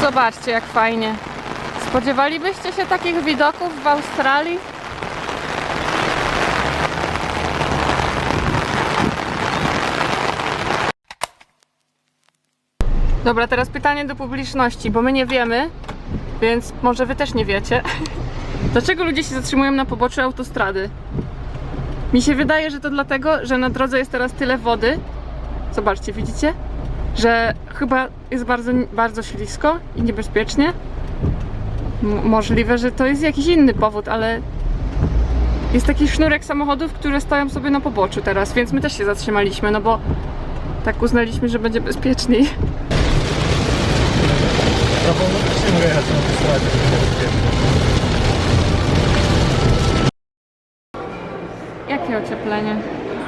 zobaczcie jak fajnie. Spodziewalibyście się takich widoków w Australii? Dobra, teraz pytanie do publiczności, bo my nie wiemy, więc może wy też nie wiecie. Dlaczego ludzie się zatrzymują na poboczu autostrady? Mi się wydaje, że to dlatego, że na drodze jest teraz tyle wody. Zobaczcie, widzicie? Że chyba jest bardzo, bardzo ślisko i niebezpiecznie. M- możliwe, że to jest jakiś inny powód, ale jest taki sznurek samochodów, które stoją sobie na poboczu teraz, więc my też się zatrzymaliśmy, no bo tak uznaliśmy, że będzie bezpieczniej. No bo jechać na bezpieczne. Jakie ocieplenie?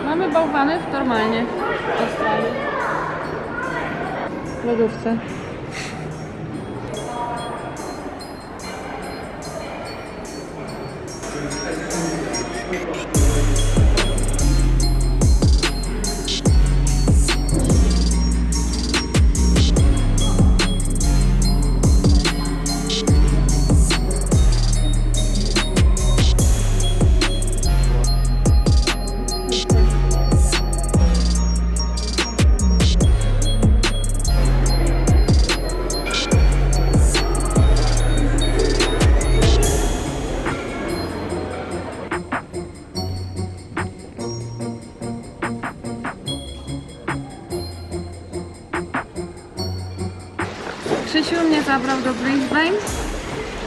Mamy bałwany normalnie w Australii. lodówce. Krzysiu mnie zabrał do Brisbane,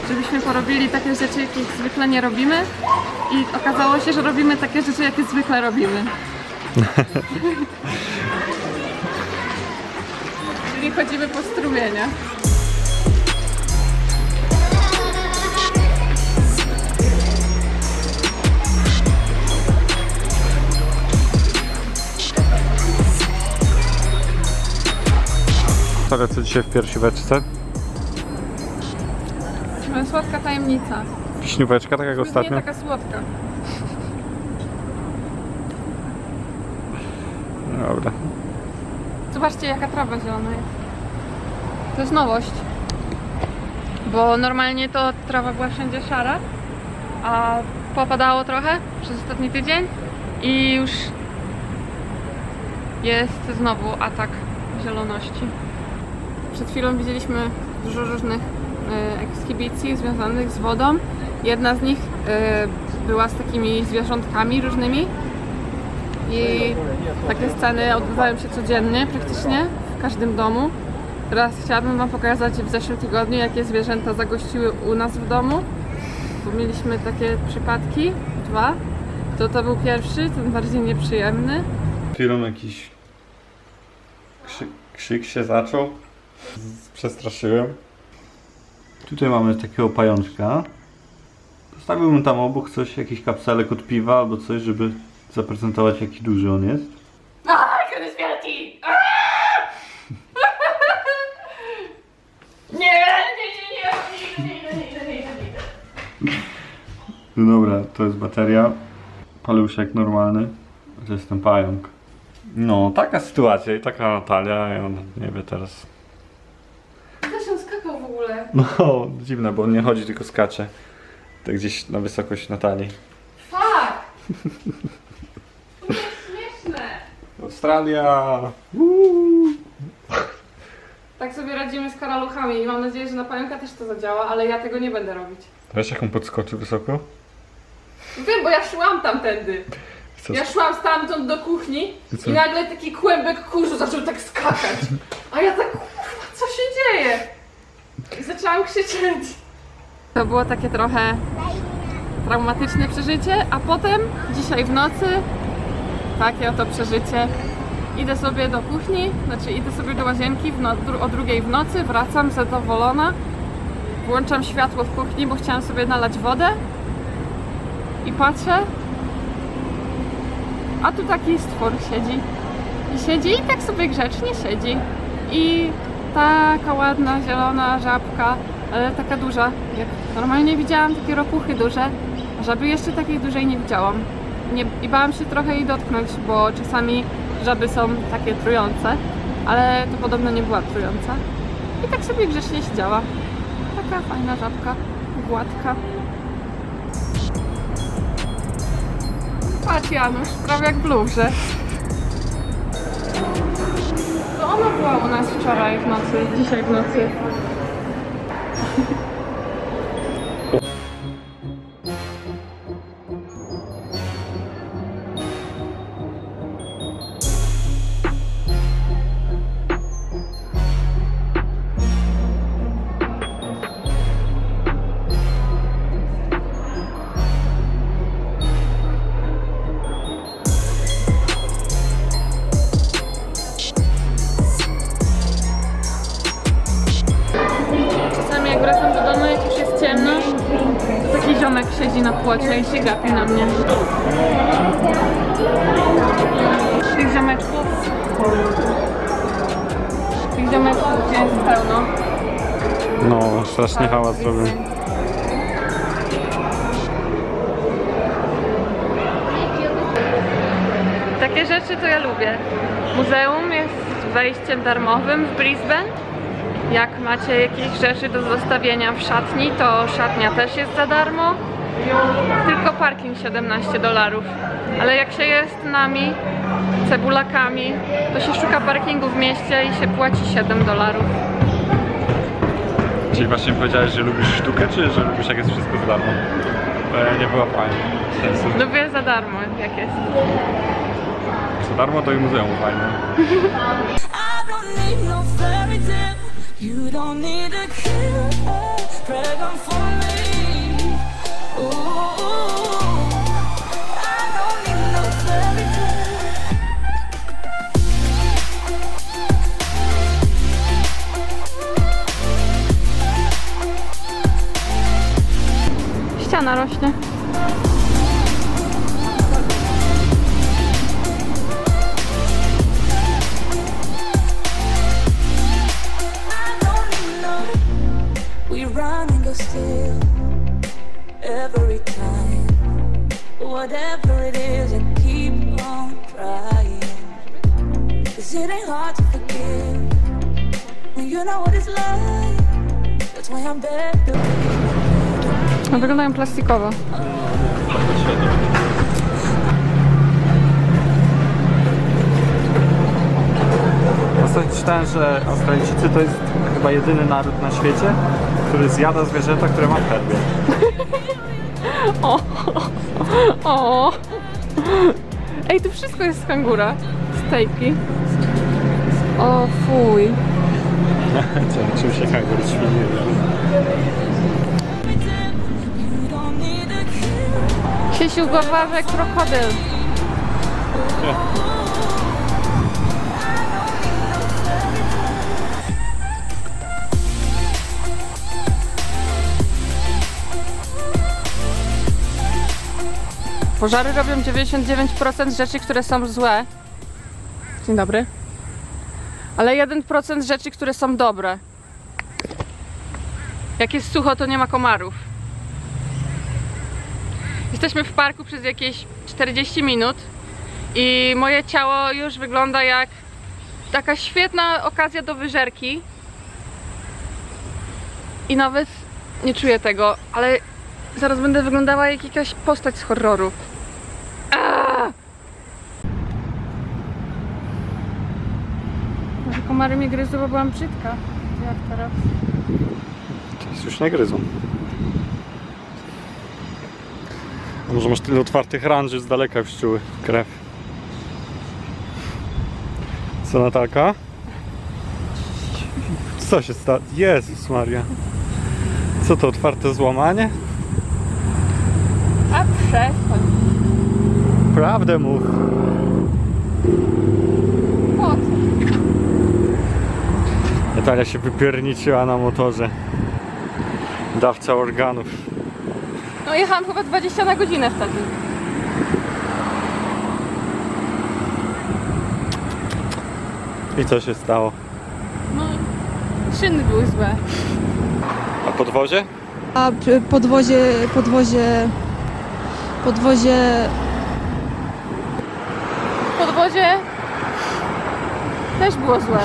żebyśmy porobili takie rzeczy, jakich zwykle nie robimy. I okazało się, że robimy takie rzeczy, jakie zwykle robimy. Czyli chodzimy po strumieniach. Stara, co dzisiaj w piersióweczce? Słodka tajemnica. Śnióweczka, tak jak Nie ostatnio? taka słodka. Dobra. Zobaczcie, jaka trawa zielona jest. To jest nowość. Bo normalnie to trawa była wszędzie szara, a popadało trochę przez ostatni tydzień i już jest znowu atak zieloności. Przed chwilą widzieliśmy dużo różnych e, ekshibicji związanych z wodą. Jedna z nich e, była z takimi zwierzątkami różnymi i takie sceny odbywają się codziennie praktycznie w każdym domu. Teraz chciałabym Wam pokazać w zeszłym tygodniu, jakie zwierzęta zagościły u nas w domu. Bo mieliśmy takie przypadki, dwa. To to był pierwszy, ten bardziej nieprzyjemny. Chwilą jakiś krzyk, krzyk się zaczął. Przestraszyłem. Tutaj mamy takiego pajączka. Postawiłbym tam obok coś, jakiś kapselek od piwa albo coś, żeby zaprezentować jaki duży on jest. A, on jest wielki! Nie, nie, nie, nie, nie, nie, nie, nie, nie, nie. No dobra, to jest bateria. Paluszek normalny. To jest ten pająk. No, taka sytuacja i taka Natalia i on nie wie teraz. Też on skakał w ogóle. No, dziwne, bo on nie chodzi, tylko skacze. Tak gdzieś na wysokość Natalii. Fuck! To jest śmieszne. Australia! Tak sobie radzimy z karaluchami i mam nadzieję, że na pająka też to zadziała, ale ja tego nie będę robić. Wiesz jak on podskoczy wysoko? Wiem, bo ja szłam tamtędy. Chcę... Ja szłam stamtąd do kuchni I co? i nagle taki kłębek kurzu zaczął tak skakać. A ja tak, kurwa, co się dzieje? I zaczęłam krzyczeć. To było takie trochę traumatyczne przeżycie, a potem dzisiaj w nocy takie oto przeżycie. Idę sobie do kuchni, znaczy idę sobie do łazienki w no, o drugiej w nocy, wracam zadowolona. Włączam światło w kuchni, bo chciałam sobie nalać wodę. I patrzę, a tu taki stwór siedzi. I siedzi i tak sobie grzecznie siedzi. I taka ładna, zielona żabka, ale taka duża. Jak normalnie widziałam takie ropuchy duże, żaby jeszcze takiej dużej nie widziałam. Nie, I bałam się trochę jej dotknąć, bo czasami żaby są takie trujące, ale to podobno nie była trująca. I tak sobie grzecznie siedziała. Taka fajna żabka, gładka. Patrz Janusz, prawie jak w. wczoraj w nocy, dzisiaj w nocy. Na płocie i się gapi na mnie. Tych ziomeczków... Tych ziomeczków jest pełno. No, strasznie hałas robią. Takie rzeczy to ja lubię. Muzeum jest wejściem darmowym w Brisbane. Jak macie jakieś rzeczy do zostawienia w szatni, to szatnia też jest za darmo. Tylko parking 17 dolarów. Ale jak się jest nami, cebulakami, to się szuka parkingu w mieście i się płaci 7 dolarów. Czyli właśnie powiedziałeś, że lubisz sztukę, czy że lubisz jak jest wszystko za darmo? Bo ja nie była fajnie. Sensu. Lubię za darmo, jak jest. Za darmo to i muzeum fajne. No. You don't need a killer dragon for me. No, wyglądają plastikowo. Ostatnio czytałem, że Australijczycy to jest chyba jedyny naród na świecie, który zjada zwierzęta, które ma w herbie. O! O! Ej, tu wszystko jest z kangura. Stejki. O, fuj. Czym się kangur świni. Siesiu głowawy krokodyl. Pożary robią 99% rzeczy, które są złe. Dzień dobry. Ale 1% rzeczy, które są dobre. Jak jest sucho, to nie ma komarów. Jesteśmy w parku przez jakieś 40 minut i moje ciało już wygląda jak taka świetna okazja do wyżerki. I nawet nie czuję tego, ale zaraz będę wyglądała jak jakaś postać z horroru. Aaa! Może komary mnie gryzły, bo byłam brzydka. Jak teraz? Teraz już nie gryzą. A może masz tyle otwartych ran, że z daleka już czuły krew. Co Natalka? Co się stało? Jezus Maria. Co to, otwarte złamanie? A przestań. Prawdę mów. Po co? Natalia się wypierniczyła na motorze. Dawca organów. No jechałam chyba 20 na godzinę wtedy. I co się stało? No, szyny były złe. A podwozie? A podwozie, podwozie, podwozie, podwozie też było złe.